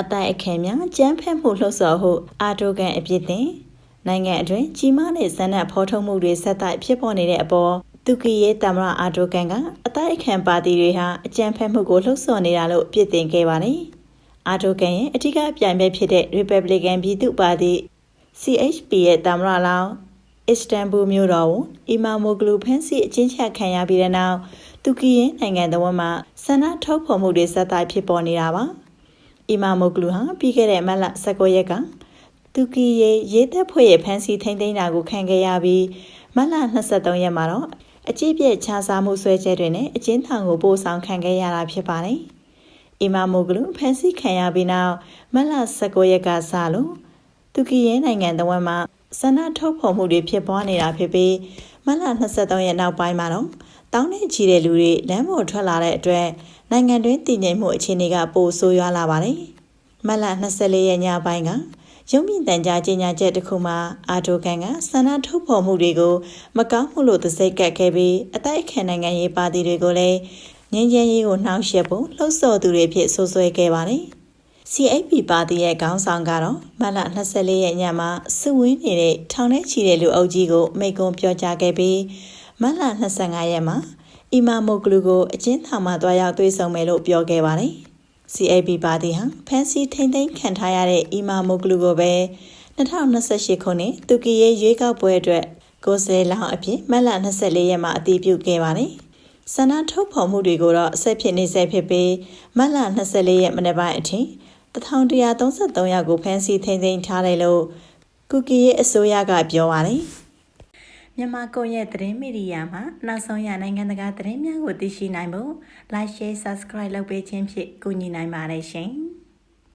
အတိုင်အခဲများကြမ်းဖက်မှုလှုပ်ဆော်ဟုအာတိုကန်အပြစ်တင်နိုင်ငံအတွင်းကြီးမားတဲ့ဇန်နတ်ဖော်ထုတ်မှုတွေဆက်တိုက်ဖြစ်ပေါ်နေတဲ့အပေါ်တူကီရဲ့တမရအာတိုကန်ကအတိုင်အခံပါတီတွေဟာအကြမ်းဖက်မှုကိုလှုပ်ဆော်နေတာလို့ပြစ်တင်ခဲ့ပါတယ်အာတိုကန်ရဲ့အထူးအပြိုင်ပဲဖြစ်တဲ့ Republican ပြည်သူ့ပါတီ CHP ရဲ့တမရလောင်အစ္စတန်ဘူမြို့တော်ကိုအီမာမိုဂလူဖန်စီအချင်းချခံရပြီးတဲ့နောက်တူကီရဲ့နိုင်ငံတော်မှာဆန္ဒထုတ်ဖော်မှုတွေဆက်တိုက်ဖြစ်ပေါ်နေတာပါ အီမာမိုဂလူဟာပြီးခဲ့တဲ့မတ်လ19ရက်ကတူကီရဲ့ရေးသက်ဖွဲ့ရဲ့ဖန်စီထိမ့်သိမ်းတာကိုခံခဲ့ရပြီးမတ်လ23ရက်မှာတော့အကြည့်ပြည့်ခြားစားမှုဆွဲချက်တွေနဲ့အကျဉ်းထောင်ကိုပို့ဆောင်ခံခဲ့ရတာဖြစ်ပါတယ်အီမာမိုဂလူဖန်စီခံရပြီးနောက်မတ်လ19ရက်ကစလို့တူကီရဲ့နိုင်ငံတော်မှာ ဆန္ဒထုတ်ဖော်မှုတွေဖြစ်ပွားနေတာဖြစ်ပြီးမလ23ရက်နောက်ပိုင်းမှာတော့တောင်းနဲ့ချီတဲ့လူတွေလမ်းပေါ်ထွက်လာတဲ့အတွက်နိုင်ငံတွင်းတည်ငြိမ်မှုအခြေအနေကပိုဆိုးရွားလာပါတယ်။မလ24ရက်ညပိုင်းကရုံမြင့်တန်ကြားကြေညာချက်တစ်ခုမှာအာတိုကန်ကဆန္ဒထုတ်ဖော်မှုတွေကိုမကောင်းမှုလို့သစိတ်ကပ်ခဲ့ပြီးအတိုက်အခံနိုင်ငံရေးပါတီတွေကိုလည်းငင်းချမ်းရေးကိုနှောက်ယှက်ဖို့လှုံ့ဆော်သူတွေဖြစ်ဆိုးဆွဲခဲ့ပါတယ်။ CAP ပါတီရဲ့ခေါင်းဆောင်ကတော့မလ24ရက်ညမှာစုဝင်းနေတဲ့ထောင်ထဲချီတဲ့လူအုပ်ကြီးကိုမိန့်ခွန်းပြောကြားခဲ့ပြီးမလ25ရက်မှာအီမာမိုဂလူကိုအကျဉ်းထောင်မှာတွားရောက်တွေ့ဆုံမယ်လို့ပြောခဲ့ပါတယ်။ CAP ပါတီဟာဖန်စီထိမ့်သိမ်းခံထားရတဲ့အီမာမိုဂလူကိုပဲ2028ခုနှစ်တူကီရဲ့ရွေးကောက်ပွဲအတွက်ကိုယ်စားလှယ်လောင်းအဖြစ်မလ24ရက်မှာအတည်ပြုခဲ့ပါတယ်။ဆန္ဒထုတ်ဖော်မှုတွေကိုတော့ဆက်ဖြစ်နေဆဲဖြစ်ပြီးမလ24ရက်မနေ့ပိုင်းအထိ 1133ယောက်ကိုဖမ်းဆီးထိန်းသိမ်းထားတယ်လို့ကုကီရဲ့အစိုးရကပြောပါတယ်။မြန်မာကွန်ရက်သတင်းမီဒီယာမှာနောက်ဆုံးရနိုင်ငံတကာသတင်းများကိုသိရှိနိုင်ဖို့ Like Share Subscribe လုပ်ပေးခြင်းဖြင့်ကူညီနိုင်ပါတယ်ရှင်။